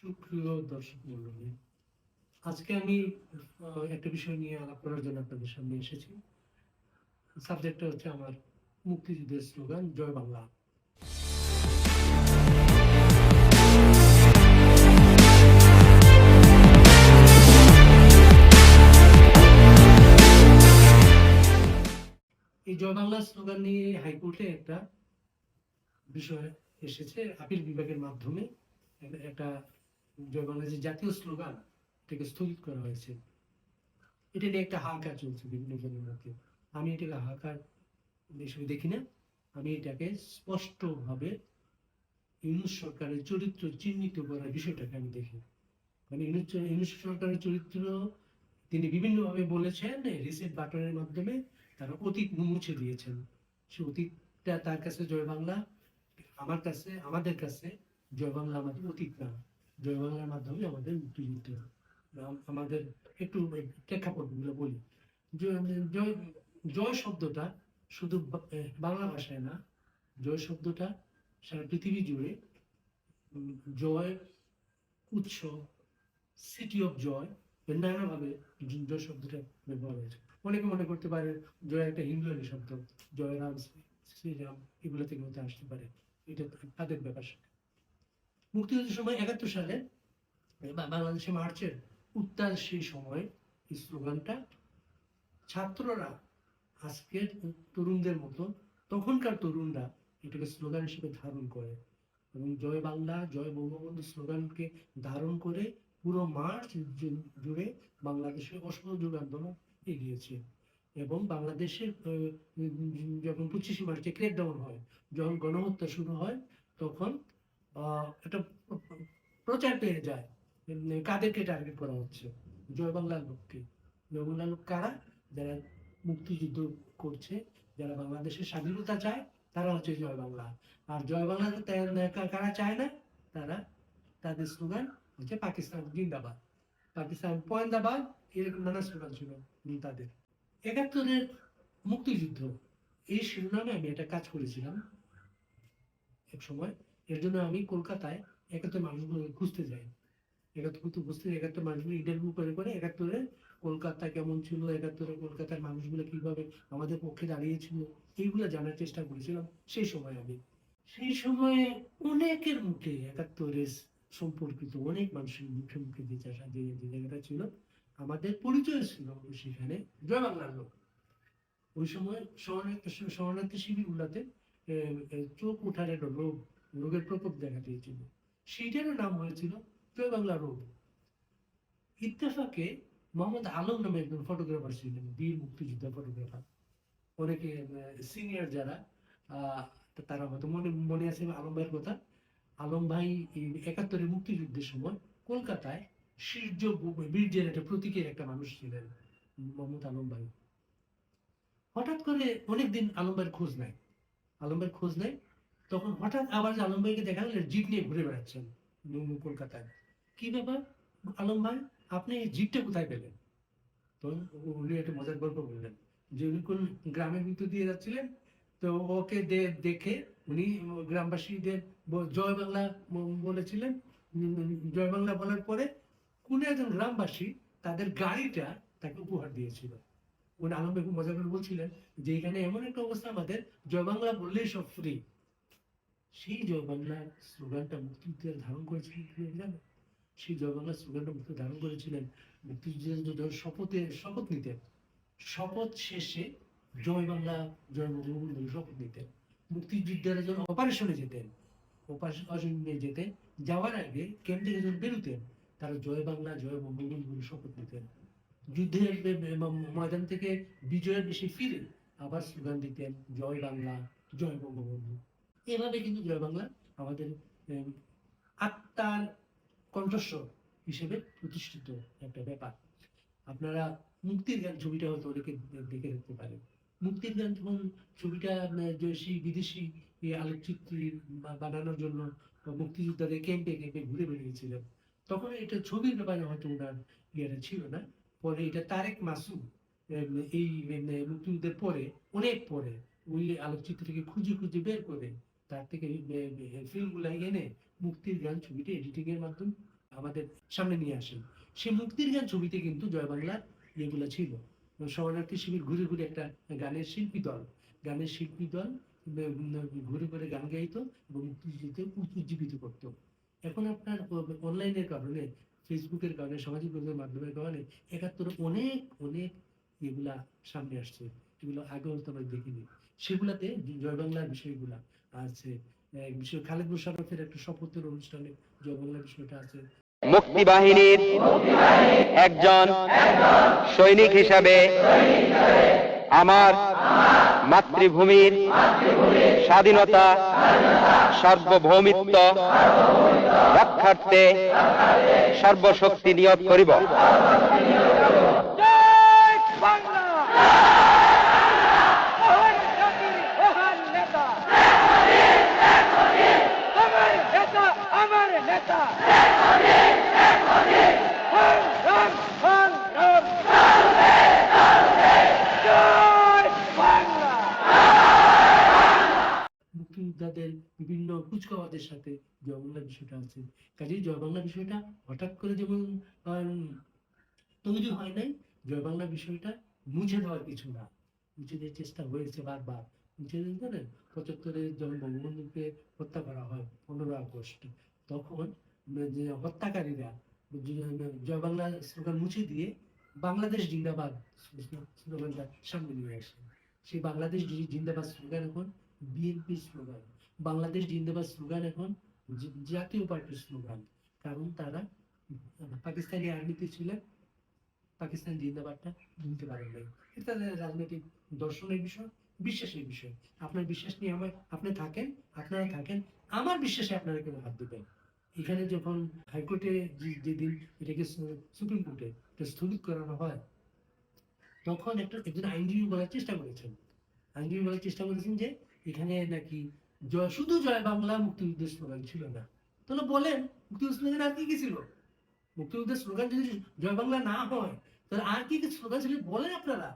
সুপ্রিয় দর্শক মন্ডলী, আজকে আমি একটা বিষয় নিয়ে আলাপ করার জন্য আপনাদের সামনে এসেছি। সাবজেক্টটা হচ্ছে আমার মুক্তিযুদ্ধের স্লোগান, জয় বাংলা। এই জয় বাংলা স্লোগান নিয়ে হাইকোর্টে একটা বিষয় এসেছে, আপিল বিভাগের মাধ্যমে। একটা- একটা জয় বাংলা যে জাতীয় স্লোগান, এটাকে স্থগিত করা হয়েছে। এটা নিয়ে একটা হাহাকার চলছে বিভিন্ন জনের মধ্যে। আমি এটাকে হাহাকার হিসেবে দেখি না। আমি এটাকে স্পষ্টভাবে ইউনুস সরকারের চরিত্র চিহ্নিত করার বিষয়টাকে আমি দেখি। মানে ইউনুস ইউনুস সরকারের চরিত্র তিনি বিভিন্নভাবে বলেছেন, রিসেট বাটনের মাধ্যমে তারা অতীত মুছে দিয়েছেন। সে অতীতটা তার কাছে জয় বাংলা, আমার কাছে, আমাদের কাছে জয় বাংলা আমাদের অতীত না। জয় বাংলার মাধ্যমে আমাদের মুক্তিযুদ্ধ আম- আমাদের একটু প্রেক্ষাপটগুলো বলি। জয় জয় শব্দটা শুধু বাংলা ভাষায় না, জয় শব্দটা সারা পৃথিবী জুড়ে জয় উৎস সিটি অফ জয় নানাভাবে জয় শব্দটা ব্যবহার হয়েছে। অনেকে মনে করতে পারে জয় একটা হিন্দুয়ানি শব্দ, জয় রাম শ্রী- শ্রীরাম, এগুলো থেকে হতে আসতে পারে। এটা তাদের ব্যাপার মুক্তিযুদ্ধের সময় একাত্তর সালে বাংলাদেশে মার্চের উত্তাল সেই সময় এই স্লোগানটা ছাত্ররা আজকের তরুণদের মতো তখনকার তরুণরা এটাকে স্লোগান হিসেবে ধারণ করে এবং জয় বাংলা জয় বঙ্গবন্ধু স্লোগানকে ধারণ করে পুরো মার্চ জুড়ে বাংলাদেশের অসহযোগ আন্দোলন এগিয়েছে এবং বাংলাদেশের আহ, যখন পঁচিশে মার্চে ক্রেকডাউন হয় যখন গণহত্যা শুরু হয় তখন একটা প্র- প্র- প্রচার পেয়ে যায় কাদেরকে টার্গেট করা হচ্ছে? জয় বাংলার লোককে। জয় বাংলার লোক কারা? যারা মুক্তিযুদ্ধ করছে, যারা বাংলাদেশের স্বাধীনতা চায়, তারা হচ্ছে জয় বাংলা। আর জয় বাংলা কারা চায় না? তারা তাদের স্লোগান হচ্ছে পাকিস্তান জিন্দাবাদ। পাকিস্তান পয়েন্দাবাদ, এরকম নানা স্লোগান ছিল তাদের একাত্তরের মুক্তিযুদ্ধ, এই শিরোনামে আমি একটা কাজ করেছিলাম। এক সময় এর জন্য আমি কলকাতায় একাত্তর মানুষগুলো খুঁজতে যাই। একাত্তর কিন্তু বুঝতে একাত্তর মানুষগুলো ইন্টারভিউ করে করে একাত্তরে কলকাতা কেমন ছিল? একাত্তরে কলকাতার মানুষগুলো কীভাবে আমাদের পক্ষে দাঁড়িয়েছিল? এইগুলো জানার চেষ্টা করেছিলাম সেই সময় আমি। সেই সময়ে অনেকের মুখে একাত্তরের সম্পর্কিত অনেক মানুষের মুখে মুখে যে চাষা যে জায়গাটা ছিল, আমাদের পরিচয় ছিল সেখানে জয় বাংলার লোক ওই সময় শরণার্থী শরণার্থী শিবিরগুলোতে চোখ উঠার একটা রোগ রোগের প্রকোপ দেখা দিয়েছিল। সেইটারও নাম হয়েছিল জয় বাংলা রোগ। ইত্তেফাকে মোহাম্মদ আলম নামে একজন ফটোগ্রাফার ছিলেন, বীর মুক্তিযোদ্ধা ফটোগ্রাফার অনেকে সিনিয়র যারা তারা হয়তো মনে মনে আছে আলম ভাইয়ের কথা। আলম ভাই একাত্তরে মুক্তিযুদ্ধের সময় কলকাতায় সূর্য বীর্যের একটা প্রতীকের একটা মানুষ ছিলেন মোহাম্মদ আলম ভাই। হঠাৎ করে অনেকদিন আলম ভাইয়ের খোঁজ নাই। আলম ভাইয়ের খোঁজ নেই। তখন হঠাৎ আবার আলম ভাইকে দেখা গেল জিপ নিয়ে ঘুরে বেড়াচ্ছেন কলকাতায়। কি ব্যাপার? আলম ভাই আপনি এই জিপটা কোথায় পেলেন? তখন উনি একটা মজার গল্প বললেন, যে উনি কোন গ্রামের ভিতর দিয়ে যাচ্ছিলেন, তো ওকে দেখে উনি গ্রামবাসীদের জয় বাংলা বলেছিলেন। জয় বাংলা বলার পরে কোন একজন গ্রামবাসী তাদের গাড়িটা তাকে উপহার দিয়েছিল। উনি আলম ভাই মজা করে বলছিলেন যে এখানে এমন একটা অবস্থা আমাদের, জয় বাংলা বললেই সব ফ্রি সেই বাংলার স্লোগানটা মুক্তিযুদ্ধের ধারণ করেছিলেন জানেন সেই বাংলার স্লোগানটা মুক্তি ধারণ করেছিলেন, মুক্তিযুদ্ধের শপথে, শপথ নিতেন। শপথ শেষে জয় বাংলা, জয় বঙ্গবন্ধু শপথ নিতেন। মুক্তিযুদ্ধের যখন অপারেশনে যেতেন। অপারেশনে যেতেন, যাওয়ার আগে ক্যাম্প থেকে যখন বেরোতেন, তারা জয় বাংলা, জয় বঙ্গবন্ধু শপথ নিতেন। যুদ্ধের ময়দান থেকে বিজয়ের বেশি ফিরে আবার স্লোগান দিতেন, জয় বাংলা, জয় বঙ্গবন্ধু। এভাবে কিন্তু জয় বাংলা আমাদের আত্মার কণ্ঠস্বর হিসেবে প্রতিষ্ঠিত একটা ব্যাপার। আপনারা মুক্তির গান, ছবিটা হয়তো অনেকে দেখে দেখতে পারেন মুক্তির গান যখন ছবিটা জয়সী বিদেশি আলোকচিত্রী বানানোর জন্য মুক্তিযোদ্ধাদের ক্যাম্পে ক্যাম্পে ঘুরে বেরিয়েছিলেন তখন এটা ছবির ব্যাপারে হয়তো ওনার ইয়েটা ছিল না। পরে এটা তারেক মাসুদ এই মুক্তিযুদ্ধের পরে, অনেক পরে ওই আলোকচিত্রকে খুঁজে খুঁজে বের করে তার থেকে ফিল্মগুলো এনে মুক্তির গান ছবিটা এডিটিং এর মাধ্যমে আমাদের সামনে নিয়ে আসেন। সেই মুক্তির গান ছবিতে কিন্তু জয় বাংলার ইয়েগুলো ছিল। শরণার্থী শিবির ঘুরে ঘুরে একটা গানের শিল্পী দল। গানের শিল্পী দল ঘুরে ঘুরে গান গাইতো এবং মুক্তিযুদ্ধকে উজ্জীবিত করতো। এখন আপনার অনলাইনের কারণে ফেসবুকের কারণে, সামাজিক মাধ্যমের কারণে একাত্তর অনেক অনেক এগুলা সামনে আসছে। এগুলো আগে হয়তো আমরা দেখিনি। সেগুলাতে জয় বাংলার বিষয়গুলা আছে বিশেষ খালেদ মোশারফের একটা শপথের অনুষ্ঠানে বিষয়টা আছে মুক্তিবাহিনীর একজন সৈনিক হিসাবে আমার মাতৃভূমির স্বাধীনতা সার্বভৌমিত্ব রক্ষার্থে সর্বশক্তি নিয়োগ করিব। আমার জাতির মহান নেতা আমার নেতা আমার নেতা। বিভিন্ন সাথে জয় বাংলা বিষয়টা আছে। কাজেই জয় বাংলা বিষয়টা হঠাৎ করে যেমন তৈরি হয় নাই, জয় বাংলা বিষয়টা মুছে দেওয়ার কিছু না। মুছে দেওয়ার চেষ্টা হয়েছে বারবার। মুছে জানেন, পঁচাত্তরে যখন বঙ্গবন্ধুকে হত্যা করা হয়, পনেরো আগস্ট তখন যে হত্যাকারীরা যে- জয় বাংলা স্লোগান মুছে দিয়ে বাংলাদেশ জিন্দাবাদ স্লোগানটা সামনে নিয়ে আসে সেই বাংলাদেশ জিন্দাবাদ স্লোগান এখন বিএনপি স্লোগান। বাংলাদেশ জিন্দাবাদ স্লোগান এখন জাতীয় পার্টির স্লোগান। কারণ তারা পাকিস্তানি আর্মিতে ছিলেন, পাকিস্তান জিন্দাবাদটা বুঝতে পারেন নাই। এটা তাদের রাজনৈতিক দর্শনের বিষয়, বিশ্বাসের বিষয়। আপনার বিশ্বাস নিয়ে আমার, আপনি থাকেন, আপনারা থাকেন, আমার বিশ্বাসে আপনারা কেন হাত দেবেন? এখানে যখন হাইকোর্টে যেদিন এটাকে সুপ্রিম কোর্টে স্থগিত করানো হয়, তখন একটা একজন আইনজীবী বলার চেষ্টা করেছেন। আইনজীবী বলার চেষ্টা করেছেন যে এখানে নাকি জয় শুধু জয় বাংলা মুক্তিযুদ্ধের স্লোগান ছিল না। তাহলে বলেন মুক্তিযুদ্ধ স্লোগান আর কি কি ছিল? মুক্তিযুদ্ধের স্লোগান যদি জয় বাংলা না হয়, তাহলে আর কি কি স্লোগান ছিল বলেন আপনারা।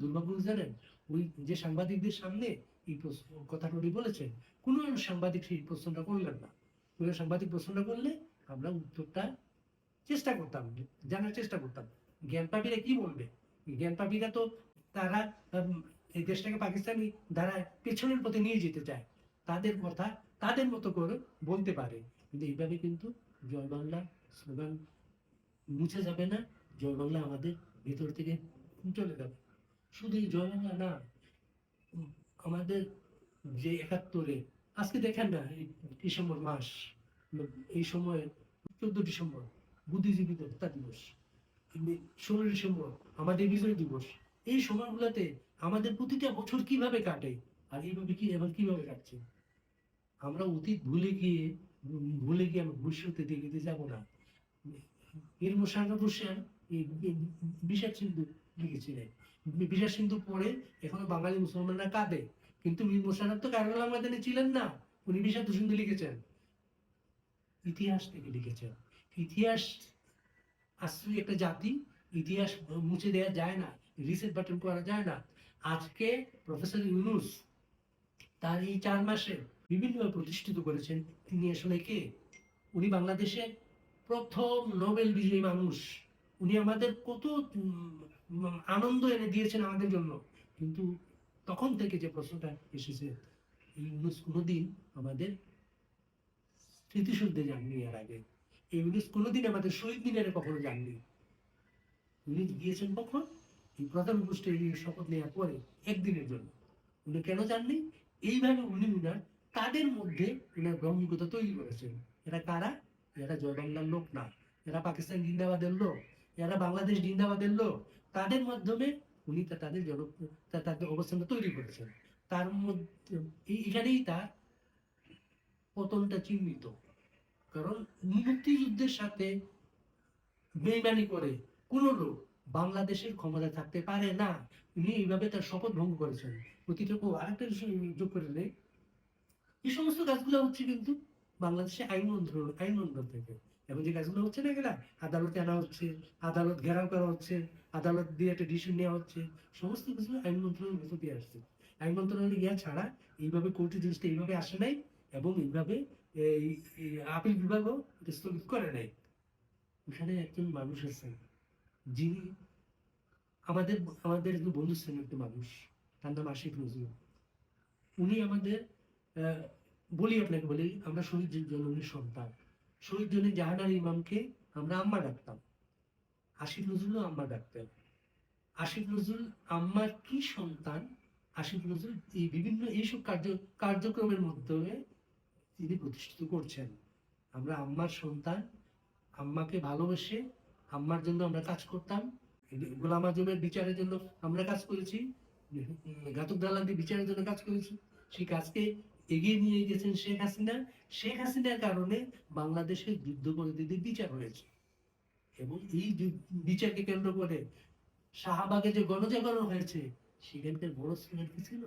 দুর্ভাগ্য জানেন, ওই যে সাংবাদিকদের সামনে এই প্রশ্ন কথাটা বলেছেন, কোনো সাংবাদিক সেই প্রশ্নটা করলেন না। কোনো সাংবাদিক প্রশ্ন করলে আমরা উত্তরটা চেষ্টা করতাম, জানার চেষ্টা করতাম। জ্ঞানপাপীরা কি বলবে? জ্ঞানপাপীরা তো তারা এই দেশটাকে পাকিস্তানি দ্বারা পেছনের পথে নিয়ে যেতে চায়। তাদের কথা তাদের মতো করে বলতে পারে। কিন্তু এইভাবে কিন্তু জয় বাংলা স্লোগান মুছে যাবে না। জয় বাংলা আমাদের ভেতর থেকে চলে যাবে। শুধু এই জয় বাংলা না, আমাদের যে একাত্তরে আজকে দেখেন না ডিসেম্বর মাস, এই সময়ে চোদ্দ ডিসেম্বর, বুদ্ধিজীবী হত্যা দিবস। ষোলো ডিসেম্বর, আমাদের বিজয় দিবস। এই সময়গুলোতে আমাদের প্রতিটা বছর কীভাবে কাটে আর এইভাবে কি, এবার কীভাবে কাটছে? আমরা অতীত ভুলে গিয়ে ভুলে গিয়ে আমরা ভবিষ্যতে দেখতে যাব না। এর মোশাররফ হোসেন বিষাদ সিন্ধু লিখেছিলেন। বি- বিষাদ সিন্ধু পড়ে এখনও বাঙালি মুসলমানরা কাঁদে। কিন্তু মীর মোশাররফ তো কারবালা ময়দানে ছিলেন না। উনি বিষাদ সিন্ধু লিখেছেন। ইতিহাস থেকে লিখেছেন। ইতিহাস আশ্রয়ী একটা জাতি, ইতিহাস মুছে দেওয়া যায় না রিসেট বাটন করা যায় না। আজকে প্রফেসর ইউনুস তার এই চার মাসে বিভিন্নভাবে প্রতিষ্ঠিত করেছেন। তিনি আসলে কে? উনি বাংলাদেশে প্রথম নোবেল বিজয়ী মানুষ। উনি আমাদের কত আনন্দ এনে দিয়েছেন আমাদের জন্য। কিন্তু তখন থেকে যে প্রশ্নটা এসেছে কোনোদিন আমাদের স্মৃতিশুদ্ধে যাননি এর আগে। ইউনুস কোনোদিন আমাদের শহীদ মিনারে কখনো যাননি উনি গিয়েছেন কখন? এই প্রধান এই শপথ নেওয়ার পরে, একদিনের জন্য। উনি কেন যাননি এইভাবে উনি উনার, তাদের মধ্যে উনার গ্রহণযোগ্যতা তৈরি করেছেন। এরা কারা? এরা জয় বাংলার লোক না। এরা পাকিস্তান জিন্দাবাদের লোক। এরা বাংলাদেশ জিন্দাবাদের লোক। তাদের মাধ্যমে উনি তা- তাদের জন তাদের অবস্থানটা তৈরি করেছেন তার মধ্যে এখানেই তার পতনটা চিহ্নিত। কারণ মুক্তিযুদ্ধের সাথে বেইমানি করে কোন লোক বাংলাদেশের ক্ষমতা থাকতে পারে না। উনি এইভাবে তার শপথ ভঙ্গ করেছেন। প্রতিটা আরেকটা যোগ করে নেই এই সমস্ত কাজগুলো হচ্ছে কিন্তু বাংলাদেশে আইন মন্ত্রণ আইন মন্ত্রণ থেকে। এখন যে কাজগুলো হচ্ছে না এগুলা, আদালতে আনা হচ্ছে, আদালত ঘেরাও করা হচ্ছে, আদালত দিয়ে একটা ডিসিশন নেওয়া হচ্ছে, সমস্ত কিছু আইন মন্ত্রণালয়ের ভেতর দিয়ে আসছে। আইন মন্ত্রণালয় ইয়া ছাড়া এইভাবে কোর্টে জিনিসটা এইভাবে আসে নাই এবং এইভাবে এই আপিল বিভাগও স্থগিত করে নাই। ওখানে একজন মানুষ আছেন, যিনি আমাদের আমাদের একজন বন্ধু শ্রেণির একটা মানুষ, তার নাম আশিক নজরুল। উনি আমাদের বলি আপনাকে বলি, আমরা শহীদ জননীর সন্তান শহীদ জনী জাহানার ইমামকে আমরা আম্মা ডাকতাম। আশিক নজরুলও আম্মা ডাকতেন। আশিক নজরুল আম্মার কি সন্তান? আশিক নজরুল এই বিভিন্ন এইসব কার্য, কার্যক্রমের মাধ্যমে তিনি প্রতিষ্ঠিত করছেন। আমরা আম্মার সন্তান, আম্মাকে ভালোবেসে আম্মার জন্য আমরা কাজ করতাম। গোলাম আজমের বিচারের জন্য আমরা কাজ করেছি। ঘাতক দালালি বিচারের জন্য কাজ করেছি। সেই কাজকে এগিয়ে নিয়ে গেছেন শেখ হাসিনা। শেখ হাসিনার কারণে বাংলাদেশের যুদ্ধ পরিস্থিতির বিচার হয়েছে। এবং এই বিচারকে কেন্দ্র করে শাহবাগে যে গণজাগরণ হয়েছে, সেখানকার বড় স্লোগান কি ছিল?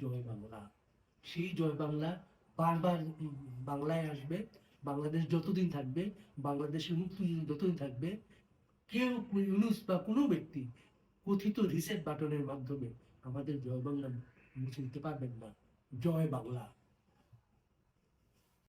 জয় বাংলা। সেই জয় বাংলা বারবার বাংলায় আসবে। বাংলাদেশ যতদিন থাকবে, বাংলাদেশের মুক্তিযুদ্ধ যতদিন থাকবে, কেউ ইউনুস বা কোনো ব্যক্তি কথিত রিসেট বাটনের মাধ্যমে আমাদের জয় বাংলা মুছে দিতে পারবেন না। জয় বাংলা।